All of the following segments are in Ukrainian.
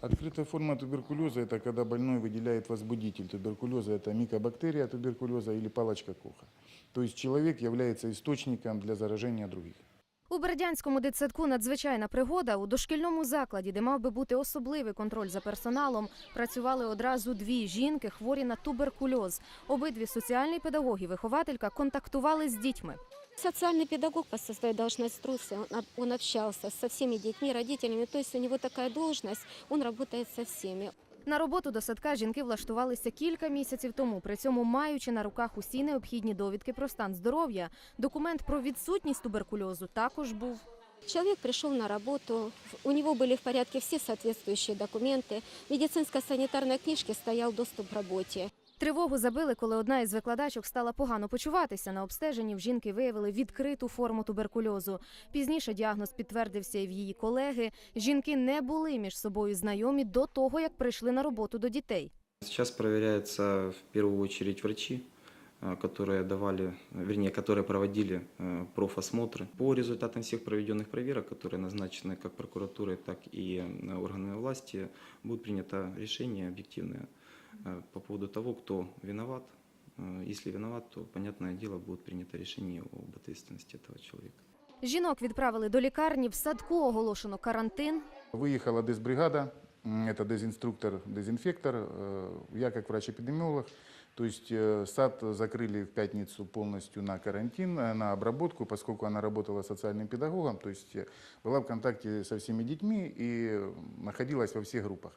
Открытая форма туберкулеза – это когда больной выделяет возбудитель туберкулеза. Это микобактерия туберкулеза или палочка Коха. То есть человек является источником для заражения других. У Бердянському дитсадку надзвичайна пригода. У дошкільному закладі, де мав би бути особливий контроль за персоналом, працювали одразу дві жінки, хворі на туберкульоз. Обидві соціальний педагог і вихователька контактували з дітьми. Социальный педагог по своей должностной инструкции, он, об- он общался со всеми детьми, родителями, то есть у него такая должность, он работает со всеми. На роботу до садка жінки влаштувалися кілька місяців тому, при цьому маючи на руках усі необхідні довідки про стан здоров'я. Документ про відсутність туберкульозу також був. Человек пришел на работу, в- у него были в порядке все соответствующие документы, в медицинско-санитарной книжке стоял доступ к работе. Тривогу забили, коли одна із викладачок стала погано почуватися. На обстеженні в жінки виявили відкриту форму туберкульозу. Пізніше діагноз підтвердився і в її колеги. Жінки не були між собою знайомі до того, як прийшли на роботу до дітей. Сейчас проверяются в первую очередь врачи, э, которые давали, вернее, которые проводили э, профосмотры. По результатам всех проведенных проверок, которые назначены как прокуратурой, так и э, органами власти, будет принято решение объективное э, по поводу того, кто виноват. Э, Если виноват, то, понятное дело, будет принято решение об ответственности этого человека. Жінок відправили до лікарні. В садку оголошено карантин. Выехала дезбригада, м, это дезинструктор, дезинфектор, э, я как врач-эпидемиолог. То есть э, сад закрыли в пятницу полностью на карантин, э, на обработку, поскольку она работала социальным педагогом, то есть э, была в контакте со всеми детьми и э, находилась во всех группах.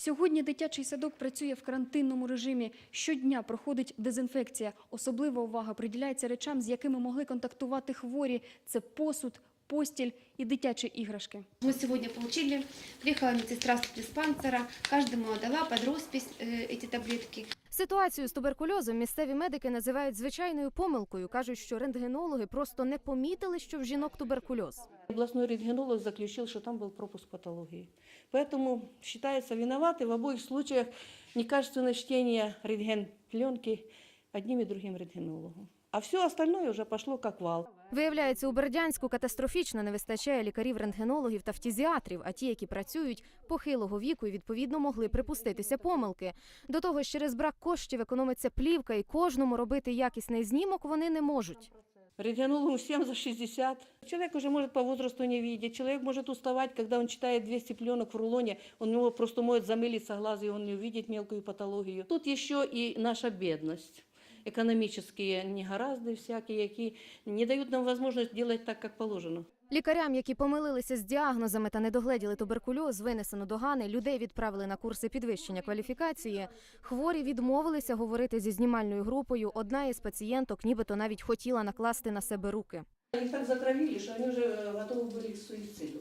Сьогодні дитячий садок працює в карантинному режимі. Щодня проходить дезінфекція. Особлива увага приділяється речам, з якими могли контактувати хворі. Це посуд, постіль і дитячі іграшки. Мы сегодня получили, приехала медсестра с диспансера, каждому отдала под роспись э, эти таблетки. Ситуацію з туберкульозом місцеві медики називають звичайною помилкою. кажуть, що рентгенологи просто не помітили, що в жінок туберкульоз. Областной рентгенолог заключил, что там был пропуск патологии. Поэтому считается виноваты в обоих случаях некачественное чтение рентген-пленки одним и другим рентгенологом. А все остальное уже пошло как вал. Виявляється, у Бердянську катастрофічно не вистачає лікарів-рентгенологів та фтізіатрів, а ті, які працюють похилого віку і відповідно могли припуститися помилки. До того ж, через брак коштів економиться плівка, і кожному робити якісний знімок вони не можуть. Рентгенологу всем за 60. Человек уже может по возрасту не видеть. Человек может уставать, когда он читает 200 пленок в рулоне. Он у него просто может замылиться глаз, и он не увидит мелкую патологию. Тут еще и наша бедность Экономические негоразды всякие, які не дают нам возможность делать так, как положено. Лікарям, які помилилися з діагнозами та не догледіли туберкульоз, винесено догани, людей відправили на курси підвищення кваліфікації. Хворі відмовилися говорити зі знімальною групою. Одна із пацієнток нібито навіть хотіла накласти на себе руки. Их так затравили, что они уже э, готовы были к суициду.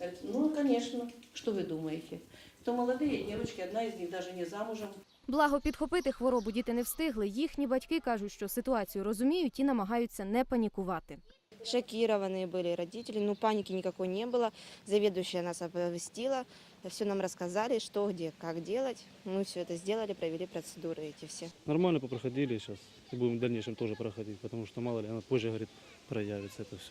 Э, Ну, конечно, что вы думаете? То молодые девочки, одна из них даже не замужем. Благо підхопити хворобу діти не встигли. Їхні батьки кажуть, що ситуацію розуміють і намагаються не панікувати. Шокированные были родители, ну паники никакой не было. Заведующая нас оповестила, все нам рассказали, что, где, как делать. Мы все это сделали, провели процедуры эти все. Нормально попроходили сейчас и будем в дальнейшем тоже проходить, потому что мало ли, она позже, говорит, проявится это все.